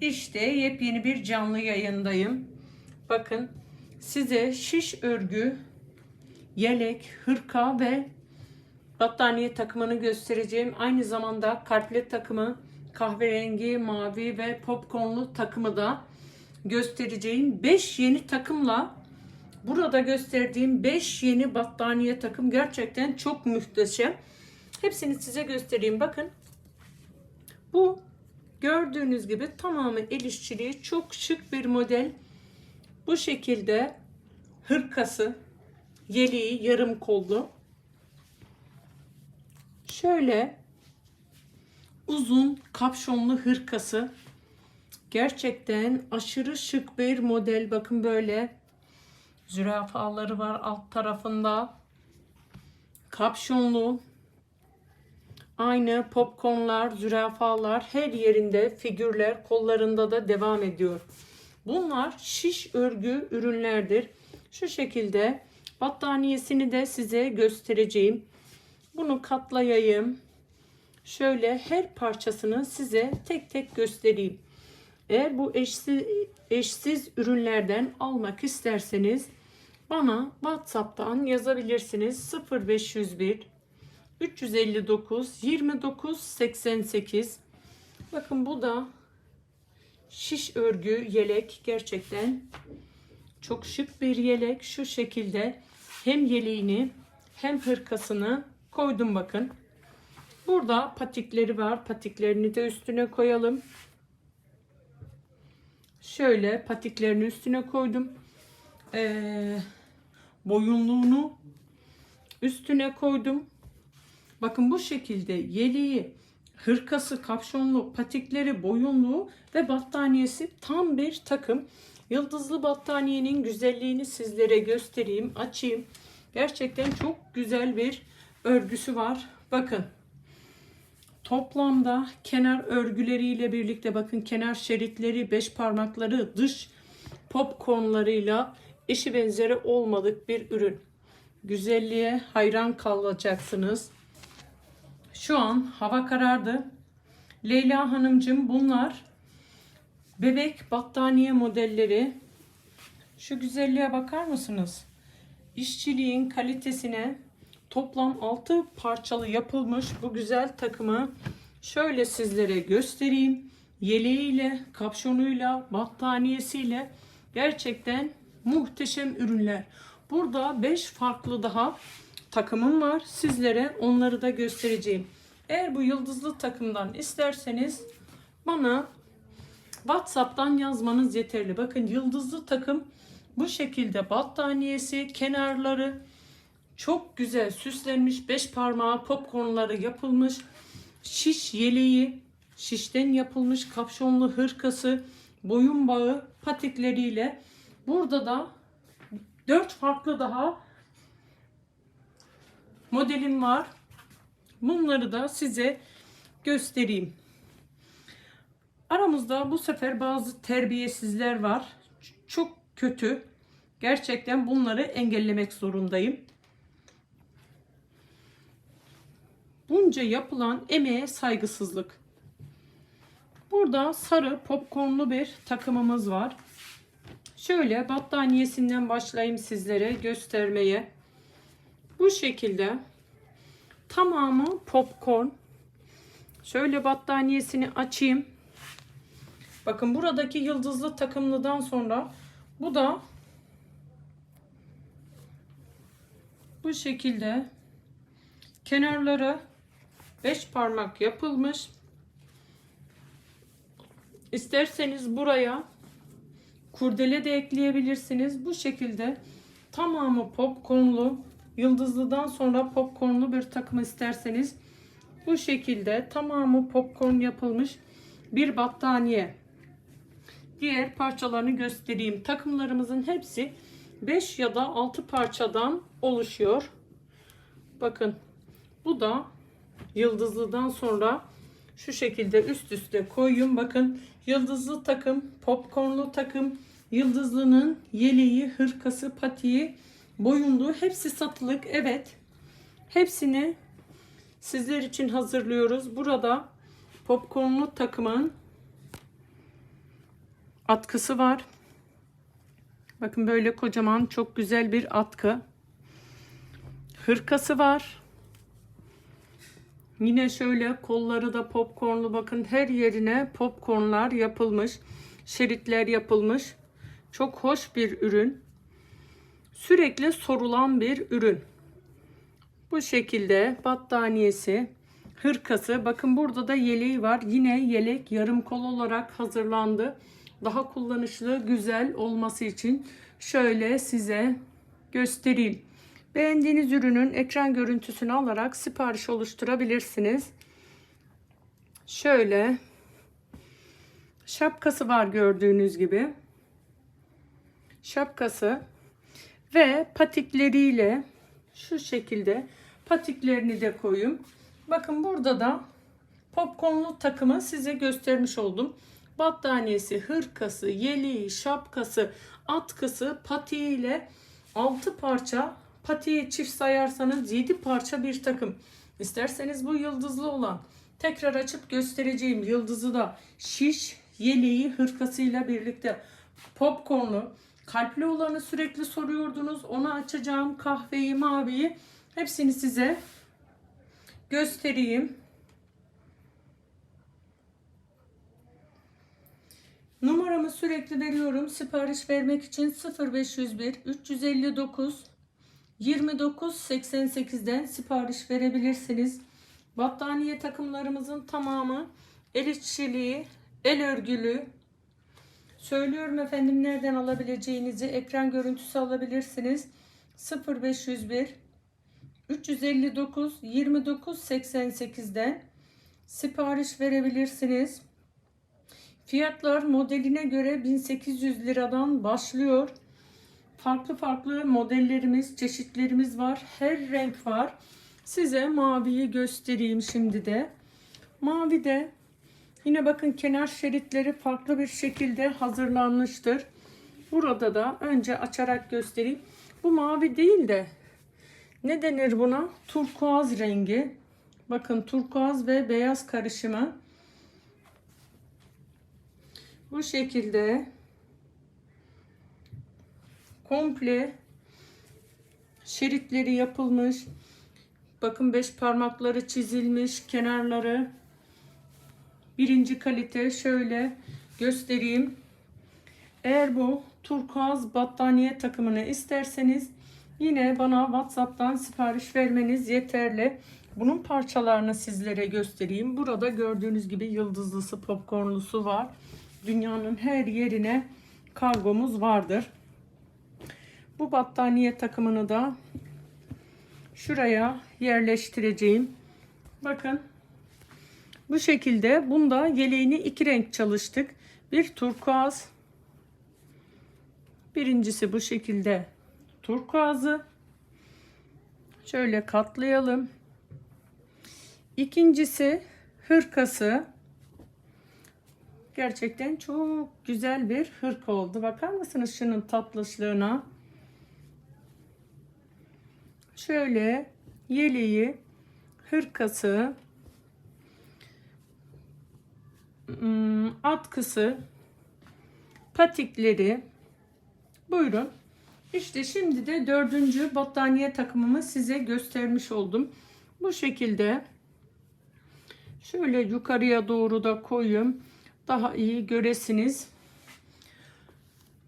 İşte yepyeni bir canlı yayındayım. Bakın size şiş örgü, yelek, hırka ve battaniye takımını göstereceğim. Aynı zamanda kalpli takımı, kahverengi, mavi ve popcornlu takımı da göstereceğim. 5 yeni takımla burada gösterdiğim 5 yeni battaniye takım gerçekten çok muhteşem. Hepsini size göstereyim. Bakın gördüğünüz gibi tamamı el işçiliği çok şık bir model. Bu şekilde hırkası, yeleği yarım kollu. Şöyle uzun kapşonlu hırkası. Gerçekten aşırı şık bir model. Bakın böyle zürafaları var alt tarafında. Kapşonlu. Aynı popcornlar, zürafalar her yerinde figürler kollarında da devam ediyor. Bunlar şiş örgü ürünlerdir. Şu şekilde battaniyesini de size göstereceğim. Bunu katlayayım. Şöyle her parçasını size tek tek göstereyim. Eğer bu eşsiz, eşsiz ürünlerden almak isterseniz bana WhatsApp'tan yazabilirsiniz. 0501 359 29 88 Bakın bu da şiş örgü yelek. Gerçekten çok şık bir yelek. Şu şekilde hem yeleğini hem hırkasını koydum bakın. Burada patikleri var. Patiklerini de üstüne koyalım. Şöyle patiklerini üstüne koydum. Ee, boyunluğunu üstüne koydum bakın bu şekilde yeleği hırkası, kapşonlu, patikleri, boyunluğu ve battaniyesi tam bir takım. Yıldızlı battaniyenin güzelliğini sizlere göstereyim, açayım. Gerçekten çok güzel bir örgüsü var. Bakın. Toplamda kenar örgüleriyle birlikte bakın kenar şeritleri, beş parmakları, dış popcornlarıyla eşi benzeri olmadık bir ürün. Güzelliğe hayran kalacaksınız. Şu an hava karardı. Leyla Hanımcığım bunlar bebek battaniye modelleri. Şu güzelliğe bakar mısınız? İşçiliğin kalitesine toplam 6 parçalı yapılmış bu güzel takımı şöyle sizlere göstereyim. Yeleğiyle, kapşonuyla, battaniyesiyle gerçekten muhteşem ürünler. Burada 5 farklı daha takımım var. Sizlere onları da göstereceğim. Eğer bu yıldızlı takımdan isterseniz bana WhatsApp'tan yazmanız yeterli. Bakın yıldızlı takım bu şekilde battaniyesi, kenarları çok güzel süslenmiş. Beş parmağı popcornları yapılmış. Şiş yeleği, şişten yapılmış kapşonlu hırkası, boyun bağı patikleriyle. Burada da dört farklı daha modelim var. Bunları da size göstereyim. Aramızda bu sefer bazı terbiyesizler var. Çok kötü. Gerçekten bunları engellemek zorundayım. Bunca yapılan emeğe saygısızlık. Burada sarı popcornlu bir takımımız var. Şöyle battaniyesinden başlayayım sizlere göstermeye. Bu şekilde tamamı popcorn. Şöyle battaniyesini açayım. Bakın buradaki yıldızlı takımlıdan sonra bu da bu şekilde kenarları 5 parmak yapılmış. İsterseniz buraya kurdele de ekleyebilirsiniz. Bu şekilde tamamı popcornlu Yıldızlıdan sonra popcornlu bir takım isterseniz bu şekilde tamamı popcorn yapılmış bir battaniye. Diğer parçalarını göstereyim. Takımlarımızın hepsi 5 ya da 6 parçadan oluşuyor. Bakın bu da yıldızlıdan sonra şu şekilde üst üste koyun. Bakın yıldızlı takım, popcornlu takım, yıldızlının yeleği, hırkası, patiği boyunluğu hepsi satılık. Evet. Hepsini sizler için hazırlıyoruz. Burada popcornlu takımın Atkısı var. Bakın böyle kocaman çok güzel bir atkı. Hırkası var. Yine şöyle kolları da popcornlu bakın her yerine popcornlar yapılmış. Şeritler yapılmış. Çok hoş bir ürün. Sürekli sorulan bir ürün. Bu şekilde battaniyesi, hırkası. Bakın burada da yeleği var. Yine yelek yarım kol olarak hazırlandı. Daha kullanışlı, güzel olması için şöyle size göstereyim. Beğendiğiniz ürünün ekran görüntüsünü alarak sipariş oluşturabilirsiniz. Şöyle şapkası var gördüğünüz gibi. Şapkası ve patikleriyle şu şekilde patiklerini de koyayım. Bakın burada da popcornlu takımı size göstermiş oldum. Battaniyesi, hırkası, yeleği, şapkası, atkısı, patiğiyle 6 parça patiği çift sayarsanız 7 parça bir takım. İsterseniz bu yıldızlı olan tekrar açıp göstereceğim yıldızı da şiş, yeleği, hırkasıyla birlikte popcornlu, kalpli olanı sürekli soruyordunuz. Onu açacağım kahveyi, maviyi hepsini size göstereyim. Numaramı sürekli veriyorum. Sipariş vermek için 0501 359 29 88'den sipariş verebilirsiniz. Battaniye takımlarımızın tamamı el işçiliği, el örgülü. Söylüyorum efendim nereden alabileceğinizi ekran görüntüsü alabilirsiniz. 0501 359 29 88'den sipariş verebilirsiniz. Fiyatlar modeline göre 1800 liradan başlıyor. Farklı farklı modellerimiz, çeşitlerimiz var. Her renk var. Size maviyi göstereyim şimdi de. Mavi de yine bakın kenar şeritleri farklı bir şekilde hazırlanmıştır. Burada da önce açarak göstereyim. Bu mavi değil de ne denir buna? Turkuaz rengi. Bakın turkuaz ve beyaz karışımı. Bu şekilde komple şeritleri yapılmış. Bakın beş parmakları çizilmiş kenarları. Birinci kalite şöyle göstereyim. Eğer bu turkuaz battaniye takımını isterseniz yine bana WhatsApp'tan sipariş vermeniz yeterli. Bunun parçalarını sizlere göstereyim. Burada gördüğünüz gibi yıldızlısı, popcornlusu var. Dünyanın her yerine kargomuz vardır. Bu battaniye takımını da şuraya yerleştireceğim. Bakın bu şekilde bunda yeleğini iki renk çalıştık. Bir turkuaz. Birincisi bu şekilde turkuazı. Şöyle katlayalım. İkincisi hırkası. Gerçekten çok güzel bir hırka oldu. Bakar mısınız şunun tatlışlığına? Şöyle yeleği, hırkası, atkısı, patikleri. Buyurun. İşte şimdi de dördüncü battaniye takımımı size göstermiş oldum. Bu şekilde şöyle yukarıya doğru da koyayım. Daha iyi göresiniz.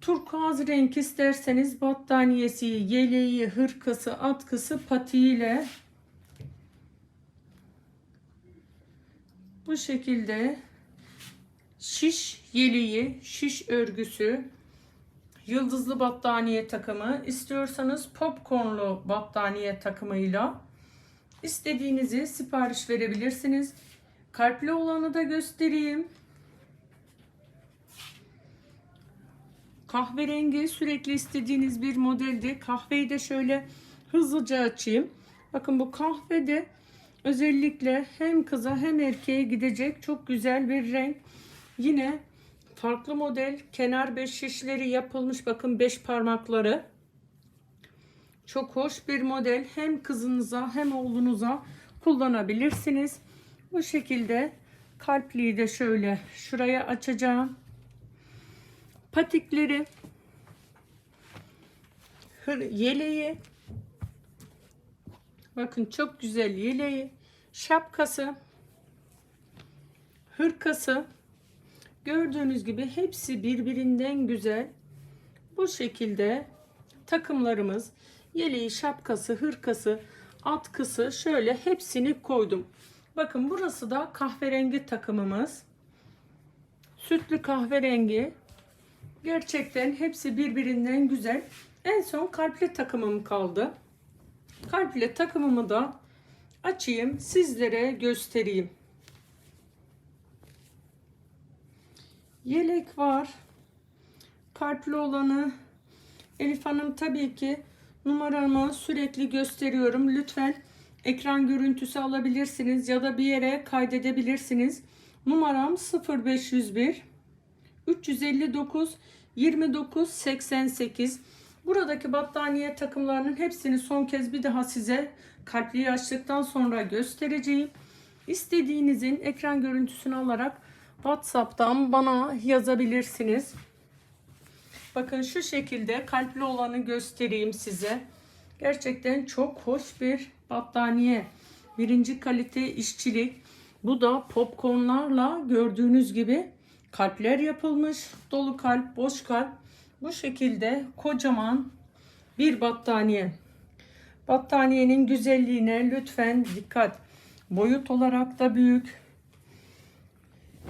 Turkuaz renk isterseniz battaniyesi, yeleği, hırkası, atkısı, patiğiyle bu şekilde şiş yeleği, şiş örgüsü, yıldızlı battaniye takımı istiyorsanız popcornlu battaniye takımıyla istediğinizi sipariş verebilirsiniz. Kalpli olanı da göstereyim. Kahverengi sürekli istediğiniz bir modeldi. Kahveyi de şöyle hızlıca açayım. Bakın bu kahve de özellikle hem kıza hem erkeğe gidecek çok güzel bir renk. Yine farklı model kenar beş şişleri yapılmış. Bakın beş parmakları. Çok hoş bir model. Hem kızınıza hem oğlunuza kullanabilirsiniz. Bu şekilde kalpliği de şöyle şuraya açacağım. patikleri, yeleği, bakın çok güzel yeleği, şapkası, hırkası, gördüğünüz gibi hepsi birbirinden güzel. Bu şekilde takımlarımız, yeleği, şapkası, hırkası, atkısı şöyle hepsini koydum. Bakın burası da kahverengi takımımız. Sütlü kahverengi. Gerçekten hepsi birbirinden güzel. En son kalpli takımım kaldı. Kalpli takımımı da açayım sizlere göstereyim. Yelek var. Kalpli olanı Elif Hanım tabii ki numaramı sürekli gösteriyorum. Lütfen ekran görüntüsü alabilirsiniz ya da bir yere kaydedebilirsiniz. Numaram 0501 359 29 88. Buradaki battaniye takımlarının hepsini son kez bir daha size kalpli açtıktan sonra göstereceğim. İstediğinizin ekran görüntüsünü alarak WhatsApp'tan bana yazabilirsiniz. Bakın şu şekilde kalpli olanı göstereyim size. Gerçekten çok hoş bir battaniye. Birinci kalite işçilik. Bu da popcornlarla gördüğünüz gibi kalpler yapılmış. Dolu kalp, boş kalp. Bu şekilde kocaman bir battaniye. Battaniyenin güzelliğine lütfen dikkat. Boyut olarak da büyük.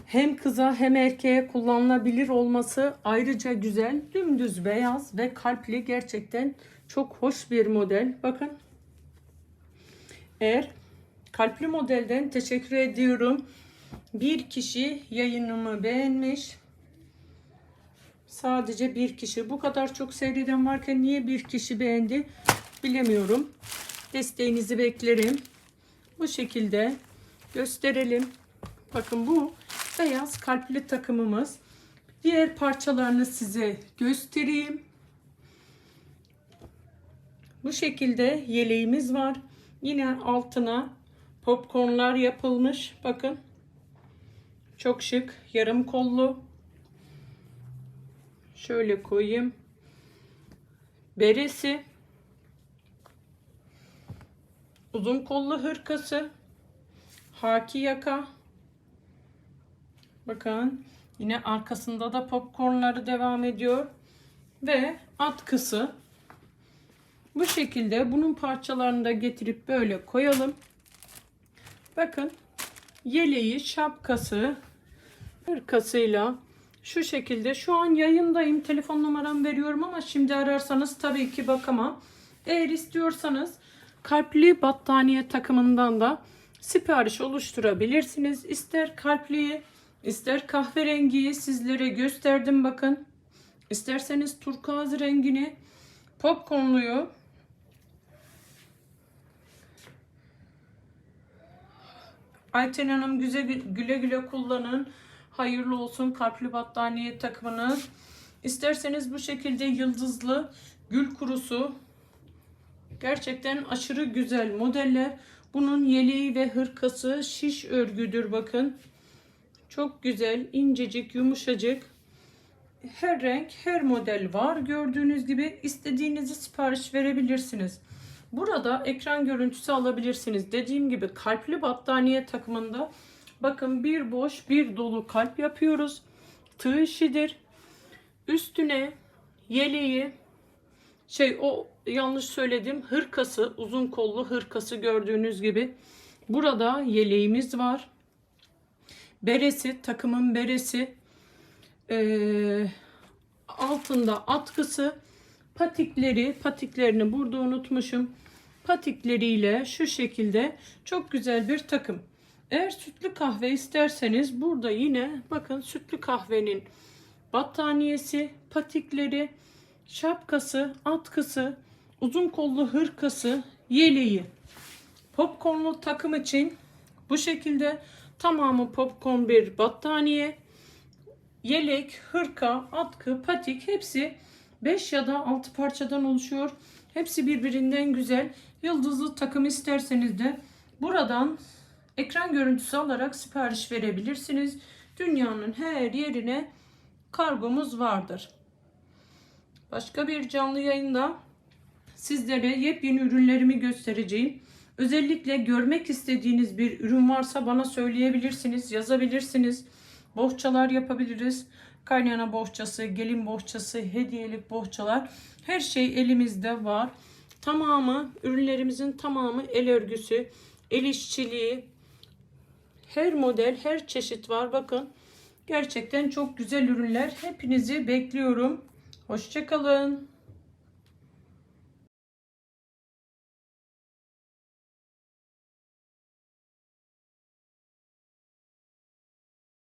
Hem kıza hem erkeğe kullanılabilir olması ayrıca güzel. Dümdüz beyaz ve kalpli gerçekten çok hoş bir model. Bakın. Eğer kalpli modelden teşekkür ediyorum. Bir kişi yayınımı beğenmiş. Sadece bir kişi. Bu kadar çok seyreden varken niye bir kişi beğendi bilemiyorum. Desteğinizi beklerim. Bu şekilde gösterelim. Bakın bu beyaz kalpli takımımız. Diğer parçalarını size göstereyim. Bu şekilde yeleğimiz var. Yine altına popcornlar yapılmış. Bakın. Çok şık. Yarım kollu. Şöyle koyayım. Beresi. Uzun kollu hırkası. Haki yaka. Bakın yine arkasında da popcornları devam ediyor. Ve atkısı. Bu şekilde bunun parçalarını da getirip böyle koyalım. Bakın yeleği, şapkası, hırkasıyla şu şekilde şu an yayındayım. Telefon numaramı veriyorum ama şimdi ararsanız tabii ki bakamam. Eğer istiyorsanız kalpli battaniye takımından da sipariş oluşturabilirsiniz. İster kalpliyi, ister kahverengiyi sizlere gösterdim bakın. İsterseniz turkuaz rengini, popcornluyu Ayten Hanım güze, güle güle kullanın. Hayırlı olsun kalpli battaniye takımınız. İsterseniz bu şekilde yıldızlı gül kurusu. Gerçekten aşırı güzel modeller. Bunun yeleği ve hırkası şiş örgüdür bakın. Çok güzel, incecik, yumuşacık. Her renk, her model var. Gördüğünüz gibi istediğinizi sipariş verebilirsiniz. Burada ekran görüntüsü alabilirsiniz. Dediğim gibi kalpli battaniye takımında bakın bir boş bir dolu kalp yapıyoruz. Tığ işidir. Üstüne yeleği şey o yanlış söyledim hırkası uzun kollu hırkası gördüğünüz gibi. Burada yeleğimiz var. Beresi takımın beresi. Ee, altında atkısı patikleri patiklerini burada unutmuşum patikleriyle şu şekilde çok güzel bir takım. Eğer sütlü kahve isterseniz burada yine bakın sütlü kahvenin battaniyesi, patikleri, şapkası, atkısı, uzun kollu hırkası, yeleği. Popcornlu takım için bu şekilde tamamı popcorn bir battaniye, yelek, hırka, atkı, patik hepsi 5 ya da 6 parçadan oluşuyor. Hepsi birbirinden güzel. Yıldızlı takım isterseniz de buradan ekran görüntüsü alarak sipariş verebilirsiniz. Dünyanın her yerine kargomuz vardır. Başka bir canlı yayında sizlere yepyeni ürünlerimi göstereceğim. Özellikle görmek istediğiniz bir ürün varsa bana söyleyebilirsiniz, yazabilirsiniz. Bohçalar yapabiliriz. Kaynana bohçası, gelin bohçası, hediyelik bohçalar her şey elimizde var. Tamamı ürünlerimizin tamamı el örgüsü, el işçiliği, her model, her çeşit var. Bakın gerçekten çok güzel ürünler. Hepinizi bekliyorum. Hoşçakalın.